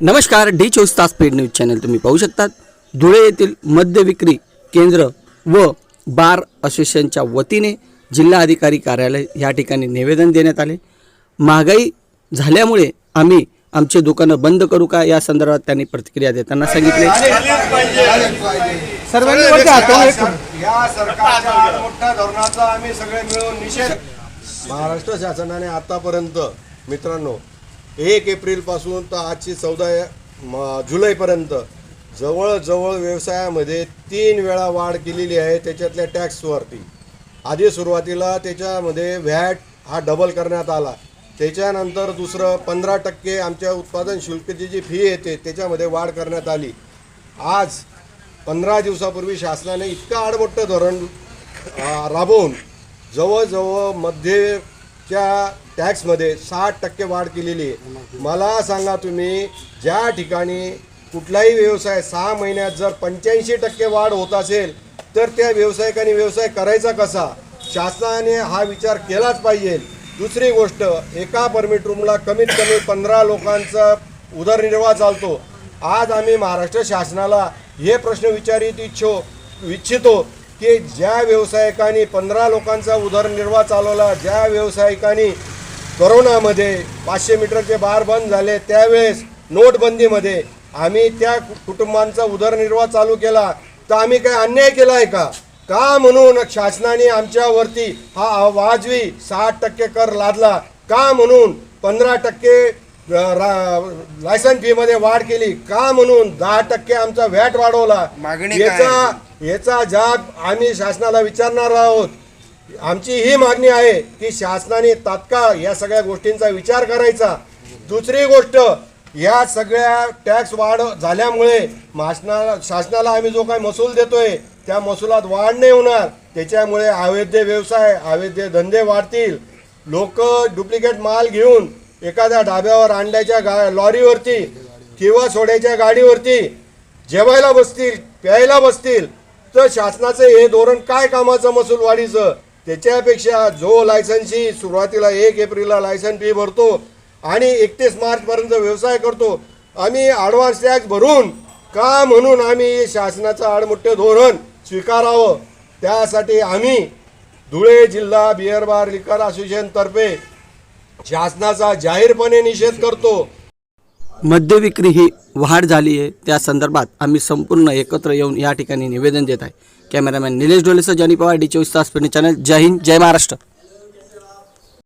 नमस्कार डी चोवीस तास पेड न्यूज चॅनल तुम्ही पाहू शकतात. धुळे येथील मद्य विक्री केंद्र व बार असोसिएशनच्या वतीने जिल्हा अधिकारी कार्यालय या ठिकाणी निवेदन देण्यात आले. महागाई झाल्यामुळे आम्ही आमचे दुकानं बंद करू का? या संदर्भात त्यांनी प्रतिक्रिया देताना सांगितले. सर्वांनी वरती हातावर एक या सरकारच्या आडमुठ्या धोरणाचा आम्ही सगळे मिळून निषेध महाराष्ट्र शासनाने आतापर्यंत मित्रांनो एक एप्रिलपासून तर आजची चौदा म- जुलैपर्यंत जवळजवळ व्यवसायामध्ये तीन वेळा वाढ केलेली आहे त्याच्यातल्या टॅक्सवरती. आधी सुरुवातीला त्याच्यामध्ये व्हॅट हा डबल करण्यात आला. त्याच्यानंतर दुसरं पंधरा टक्के आमच्या उत्पादन शुल्काची जी फी येते त्याच्यामध्ये वाढ करण्यात आली. आज पंधरा दिवसापूर्वी शासनाने इतकं आडमोठं धोरण राबवून जवळजवळ च्या टॅक्समध्ये साठ टक्के वाढ केलेली आहे. मला सांगा तुम्ही ज्या ठिकाणी कुठलाही व्यवसाय सहा महिन्यात जर पंच्याऐंशी टक्के वाढ होत असेल तर त्या व्यावसायिकाने व्यवसाय करायचा कसा? शासनाने हा विचार केलाच पाहिजे. दुसरी गोष्ट एका परमिट रूमला कमीत कमी पंधरा लोकांचा उदरनिर्वाह चालतो. आज आम्ही महाराष्ट्र शासनाला हे प्रश्न विचारित इच्छो इच्छितो की ज्या व्यावसायिकांनी पंधरा लोकांचा उदरनिर्वाह चालवला ज्या व्यावसायिकांनी करोनामध्ये पाचशे मीटरचे बार बंद झाले त्यावेळेस नोटबंदीमध्ये आम्ही त्या कुटुंबांचा उदरनिर्वाह चालू केला. तर आम्ही काय अन्याय केला आहे का? का म्हणून शासनाने आमच्यावरती हा वाजवी साठ टक्के कर लादला? का म्हणून पंधरा टक्के लायसन फी मध्ये वाढ केली. का म्हणून? दहा टक्के आमचा व्हॅट वाढवला. मागणी याचा याचा जाब आम्ही शासनाला विचारणार आहोत. आमची ही मागणी आहे की शासनाने तात्काळ या सगळ्या गोष्टींचा विचार करायचा. दुसरी गोष्ट या सगळ्या टॅक्स वाढ झाल्यामुळे शासनाला शासनाला आम्ही जो काही महसूल देतोय त्या महसुलात वाढ नाही होणार. त्याच्यामुळे अवैध व्यवसाय अवैध धंदे वाढतील. लोक डुप्लिकेट माल घेऊन एखाद्या ढाब्यावर आणल्याच्या गा लॉरीवरती किंवा सोड्याच्या गाडीवरती जेवायला बसतील प्यायला बसतील तर शासनाचं हे धोरण काय कामाचं महसूल वाढीचं त्याच्यापेक्षा जो लायसन्सची सुरुवातीला एक एप्रिलला लायसन फी भरतो आणि एकतीस मार्चपर्यंत व्यवसाय करतो आम्ही ॲडव्हान्स टॅक्स भरून का म्हणून आम्ही शासनाचं आडमुठ्ठे धोरण स्वीकारावं? त्यासाठी आम्ही धुळे जिल्हा बिअर बार लिकर असोसिएशनतर्फे शासनाचा जाहीरपणे निषेध करतो. मद्य विक्री ही वाढ झाली आहे. त्या संदर्भात आम्ही संपूर्ण एकत्र येऊन या ठिकाणी निवेदन देत आहे. कॅमेरामॅन निलेश डोलेसह जनी पवार डी चोवीस तास पेड चॅनल जय हिंद जय महाराष्ट्र.